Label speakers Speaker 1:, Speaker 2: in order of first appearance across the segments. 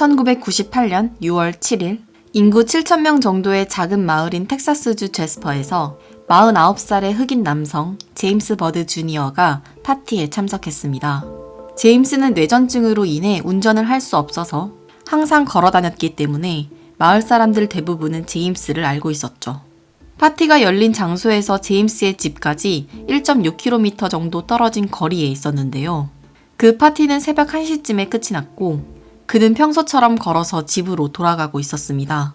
Speaker 1: 1998년 6월 7일 인구 7,000명 정도의 작은 마을인 텍사스주 제스퍼에서 49살의 흑인 남성 제임스 버드 주니어가 파티에 참석했습니다. 제임스는 뇌전증으로 인해 운전을 할 수 없어서 항상 걸어 다녔기 때문에 마을 사람들 대부분은 제임스를 알고 있었죠. 파티가 열린 장소에서 제임스의 집까지 1.6km 정도 떨어진 거리에 있었는데요. 그 파티는 새벽 1시쯤에 끝이 났고 그는 평소처럼 걸어서 집으로 돌아가고 있었습니다.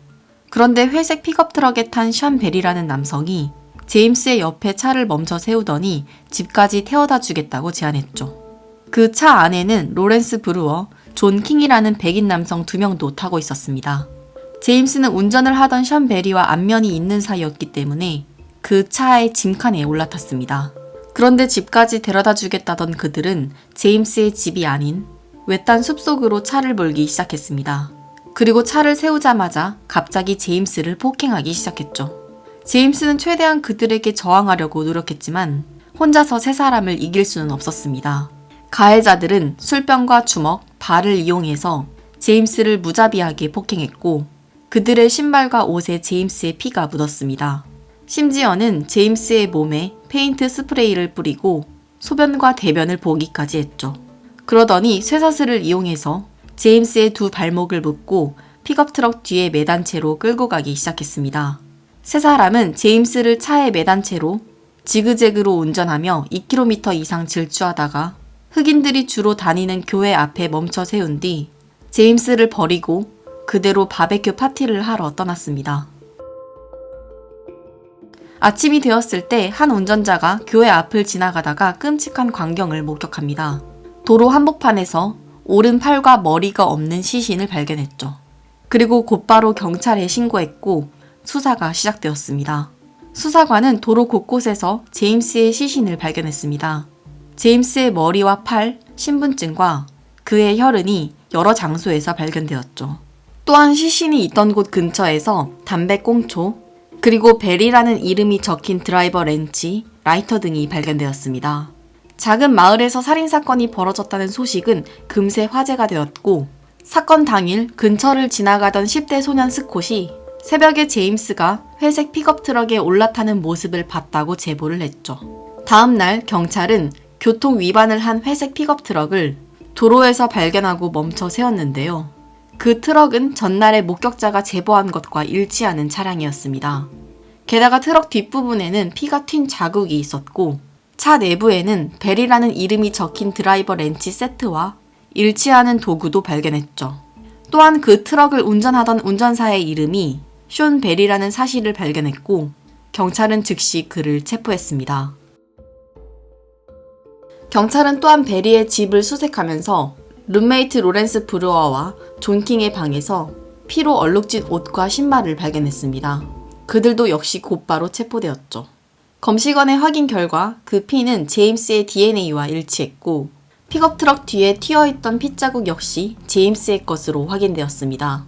Speaker 1: 그런데 회색 픽업 트럭에 탄 션 벨이라는 남성이 제임스의 옆에 차를 멈춰 세우더니 집까지 태워다 주겠다고 제안했죠. 그 차 안에는 로렌스 브루어, 존 킹이라는 백인 남성 두 명도 타고 있었습니다. 제임스는 운전을 하던 션 베리와 안면이 있는 사이였기 때문에 그 차의 짐칸에 올라탔습니다. 그런데 집까지 데려다 주겠다던 그들은 제임스의 집이 아닌 외딴 숲속으로 차를 몰기 시작했습니다. 그리고 차를 세우자마자 갑자기 제임스를 폭행하기 시작했죠. 제임스는 최대한 그들에게 저항하려고 노력했지만 혼자서 세 사람을 이길 수는 없었습니다. 가해자들은 술병과 주먹, 발을 이용해서 제임스를 무자비하게 폭행했고 그들의 신발과 옷에 제임스의 피가 묻었습니다. 심지어는 제임스의 몸에 페인트 스프레이를 뿌리고 소변과 대변을 보기까지 했죠. 그러더니 쇠사슬을 이용해서 제임스의 두 발목을 묶고 픽업 트럭 뒤에 매단 채로 끌고 가기 시작했습니다. 세 사람은 제임스를 차에 매단 채로 지그재그로 운전하며 2km 이상 질주하다가 흑인들이 주로 다니는 교회 앞에 멈춰 세운 뒤 제임스를 버리고 그대로 바베큐 파티를 하러 떠났습니다. 아침이 되었을 때 한 운전자가 교회 앞을 지나가다가 끔찍한 광경을 목격합니다. 도로 한복판에서 오른 팔과 머리가 없는 시신을 발견했죠. 그리고 곧바로 경찰에 신고했고 수사가 시작되었습니다. 수사관은 도로 곳곳에서 제임스의 시신을 발견했습니다. 제임스의 머리와 팔, 신분증과 그의 혈흔이 여러 장소에서 발견되었죠. 또한 시신이 있던 곳 근처에서 담배 꽁초, 그리고 벨이라는 이름이 적힌 드라이버 렌치, 라이터 등이 발견되었습니다. 작은 마을에서 살인사건이 벌어졌다는 소식은 금세 화제가 되었고, 사건 당일 근처를 지나가던 10대 소년 스콧이 새벽에 제임스가 회색 픽업 트럭에 올라타는 모습을 봤다고 제보를 했죠. 다음 날 경찰은 교통 위반을 한 회색 픽업 트럭을 도로에서 발견하고 멈춰 세웠는데요. 그 트럭은 전날에 목격자가 제보한 것과 일치하는 차량이었습니다. 게다가 트럭 뒷부분에는 피가 튄 자국이 있었고 차 내부에는 벨이라는 이름이 적힌 드라이버 렌치 세트와 일치하는 도구도 발견했죠. 또한 그 트럭을 운전하던 운전사의 이름이 쇼 벨이라는 사실을 발견했고 경찰은 즉시 그를 체포했습니다. 경찰은 또한 베리의 집을 수색하면서 룸메이트 로렌스 브루어와 존 킹의 방에서 피로 얼룩진 옷과 신발을 발견했습니다. 그들도 역시 곧바로 체포되었죠. 검시관의 확인 결과 그 피는 제임스의 DNA와 일치했고 픽업 트럭 뒤에 튀어있던 핏자국 역시 제임스의 것으로 확인되었습니다.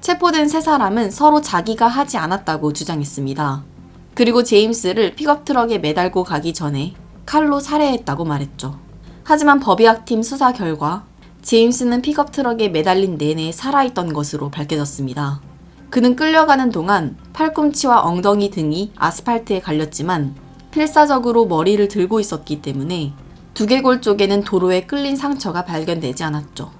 Speaker 1: 체포된 세 사람은 서로 자기가 하지 않았다고 주장했습니다. 그리고 제임스를 픽업 트럭에 매달고 가기 전에 칼로 살해했다고 말했죠. 하지만 법의학팀 수사 결과 제임스는 픽업 트럭에 매달린 내내 살아있던 것으로 밝혀졌습니다. 그는 끌려가는 동안 팔꿈치와 엉덩이 등이 아스팔트에 갈렸지만 필사적으로 머리를 들고 있었기 때문에 두개골 쪽에는 도로에 끌린 상처가 발견되지 않았죠.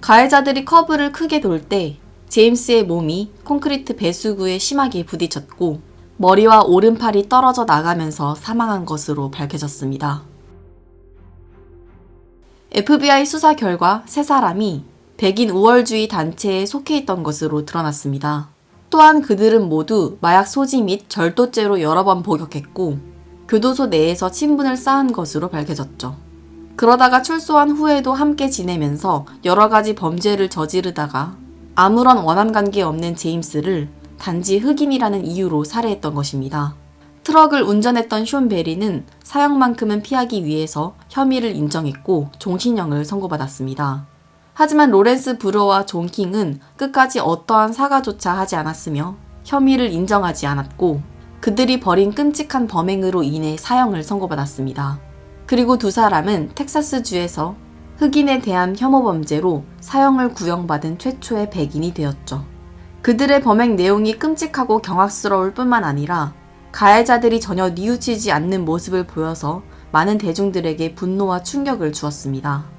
Speaker 1: 가해자들이 커브를 크게 돌 때 제임스의 몸이 콘크리트 배수구에 심하게 부딪혔고 머리와 오른팔이 떨어져 나가면서 사망한 것으로 밝혀졌습니다. FBI 수사 결과 세 사람이 백인 우월주의 단체에 속해 있던 것으로 드러났습니다. 또한 그들은 모두 마약 소지 및 절도죄로 여러 번 복역했고 교도소 내에서 친분을 쌓은 것으로 밝혀졌죠. 그러다가 출소한 후에도 함께 지내면서 여러 가지 범죄를 저지르다가 아무런 원한 관계 없는 제임스를 단지 흑인이라는 이유로 살해했던 것입니다. 트럭을 운전했던 쇼 베리는 사형만큼은 피하기 위해서 혐의를 인정했고 종신형을 선고받았습니다. 하지만 로렌스 브로와 존 킹은 끝까지 어떠한 사과조차 하지 않았으며 혐의를 인정하지 않았고 그들이 벌인 끔찍한 범행으로 인해 사형을 선고받았습니다. 그리고 두 사람은 텍사스주에서 흑인에 대한 혐오 범죄로 사형을 구형받은 최초의 백인이 되었죠. 그들의 범행 내용이 끔찍하고 경악스러울 뿐만 아니라 가해자들이 전혀 뉘우치지 않는 모습을 보여서 많은 대중들에게 분노와 충격을 주었습니다.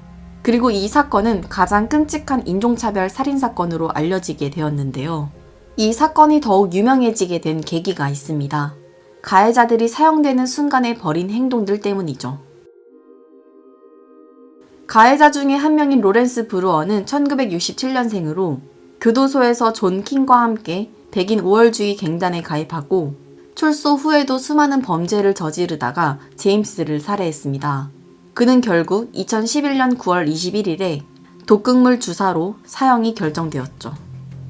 Speaker 1: 그리고 이 사건은 가장 끔찍한 인종차별 살인사건으로 알려지게 되었는데요. 이 사건이 더욱 유명해지게 된 계기가 있습니다. 가해자들이 사형되는 순간에 벌인 행동들 때문이죠. 가해자 중에 한 명인 로렌스 브루어는 1967년생으로 교도소에서 존 킹과 함께 백인 5월주의 갱단에 가입하고 출소 후에도 수많은 범죄를 저지르다가 제임스를 살해했습니다. 그는 결국 2011년 9월 21일에 독극물 주사로 사형이 결정되었죠.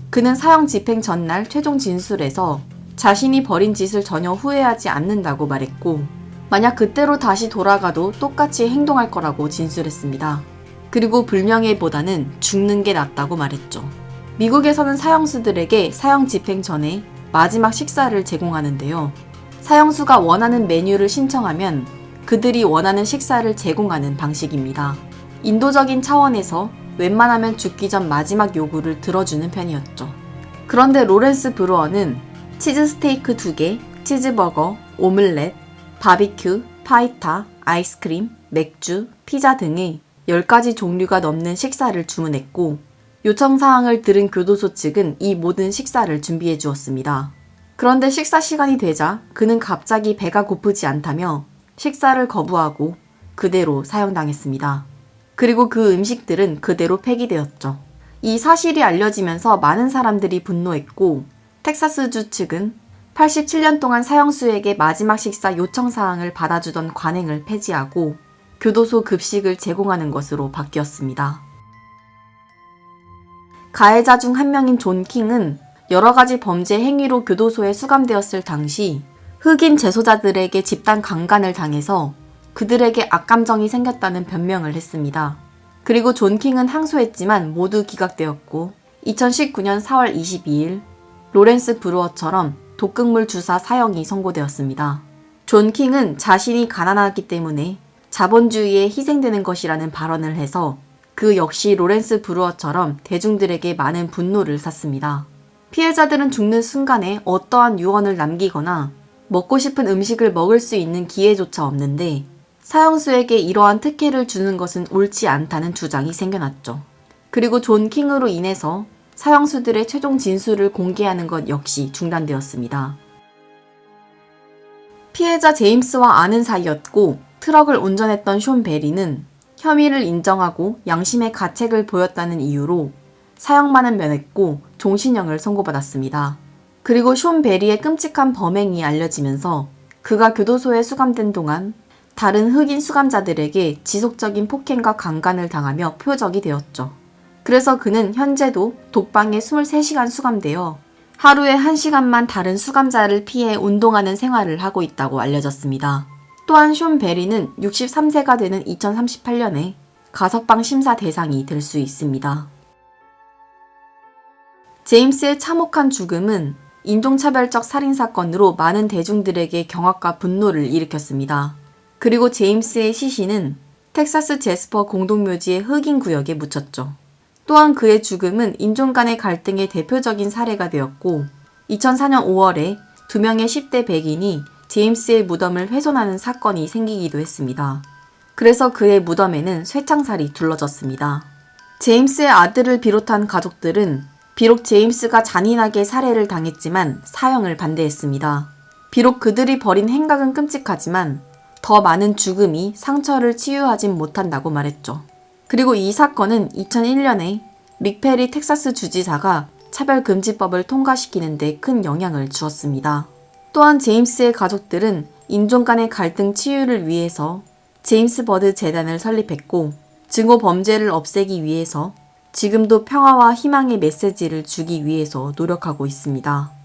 Speaker 1: 그는 사형 집행 전날 최종 진술에서 자신이 벌인 짓을 전혀 후회하지 않는다고 말했고, 만약 그때로 다시 돌아가도 똑같이 행동할 거라고 진술했습니다. 그리고 불명예보다는 죽는 게 낫다고 말했죠. 미국에서는 사형수들에게 사형 집행 전에 마지막 식사를 제공하는데요. 사형수가 원하는 메뉴를 신청하면 그들이 원하는 식사를 제공하는 방식입니다. 인도적인 차원에서 웬만하면 죽기 전 마지막 요구를 들어주는 편이었죠. 그런데 로렌스 브루어는 치즈 스테이크 2개, 치즈버거, 오믈렛, 바비큐, 파이타, 아이스크림, 맥주, 피자 등의 10가지 종류가 넘는 식사를 주문했고 요청 사항을 들은 교도소 측은 이 모든 식사를 준비해 주었습니다. 그런데 식사 시간이 되자 그는 갑자기 배가 고프지 않다며 식사를 거부하고 그대로 사형당했습니다. 그리고 그 음식들은 그대로 폐기되었죠. 이 사실이 알려지면서 많은 사람들이 분노했고 텍사스주 측은 87년 동안 사형수에게 마지막 식사 요청 사항을 받아주던 관행을 폐지하고 교도소 급식을 제공하는 것으로 바뀌었습니다. 가해자 중 한 명인 존 킹은 여러 가지 범죄 행위로 교도소에 수감되었을 당시 흑인 재소자들에게 집단 강간을 당해서 그들에게 악감정이 생겼다는 변명을 했습니다. 그리고 존 킹은 항소했지만 모두 기각되었고 2019년 4월 22일 로렌스 브루어처럼 독극물 주사 사형이 선고되었습니다. 존 킹은 자신이 가난하기 때문에 자본주의에 희생되는 것이라는 발언을 해서 그 역시 로렌스 브루어처럼 대중들에게 많은 분노를 샀습니다. 피해자들은 죽는 순간에 어떠한 유언을 남기거나 먹고 싶은 음식을 먹을 수 있는 기회조차 없는데 사형수에게 이러한 특혜를 주는 것은 옳지 않다는 주장이 생겨났죠. 그리고 존 킹으로 인해서 사형수들의 최종 진술을 공개하는 것 역시 중단되었습니다. 피해자 제임스와 아는 사이였고 트럭을 운전했던 쇼 베리는 혐의를 인정하고 양심의 가책을 보였다는 이유로 사형만은 면했고 종신형을 선고받았습니다. 그리고 쇼 베리의 끔찍한 범행이 알려지면서 그가 교도소에 수감된 동안 다른 흑인 수감자들에게 지속적인 폭행과 강간을 당하며 표적이 되었죠. 그래서 그는 현재도 독방에 23시간 수감되어 하루에 1시간만 다른 수감자를 피해 운동하는 생활을 하고 있다고 알려졌습니다. 또한 쇼 베리는 63세가 되는 2038년에 가석방 심사 대상이 될 수 있습니다. 제임스의 참혹한 죽음은 인종차별적 살인사건으로 많은 대중들에게 경악과 분노를 일으켰습니다. 그리고 제임스의 시신은 텍사스 제스퍼 공동묘지의 흑인 구역에 묻혔죠. 또한 그의 죽음은 인종 간의 갈등의 대표적인 사례가 되었고 2004년 5월에 두 명의 10대 백인이 제임스의 무덤을 훼손하는 사건이 생기기도 했습니다. 그래서 그의 무덤에는 쇠창살이 둘러졌습니다. 제임스의 아들을 비롯한 가족들은 비록 제임스가 잔인하게 살해를 당했지만 사형을 반대했습니다. 비록 그들이 벌인 행각은 끔찍하지만 더 많은 죽음이 상처를 치유하진 못한다고 말했죠. 그리고 이 사건은 2001년에 릭페리 텍사스 주지사가 차별금지법을 통과시키는 데 큰 영향을 주었습니다. 또한 제임스의 가족들은 인종 간의 갈등 치유를 위해서 제임스 버드 재단을 설립했고 증오 범죄를 없애기 위해서 지금도 평화와 희망의 메시지를 주기 위해서 노력하고 있습니다.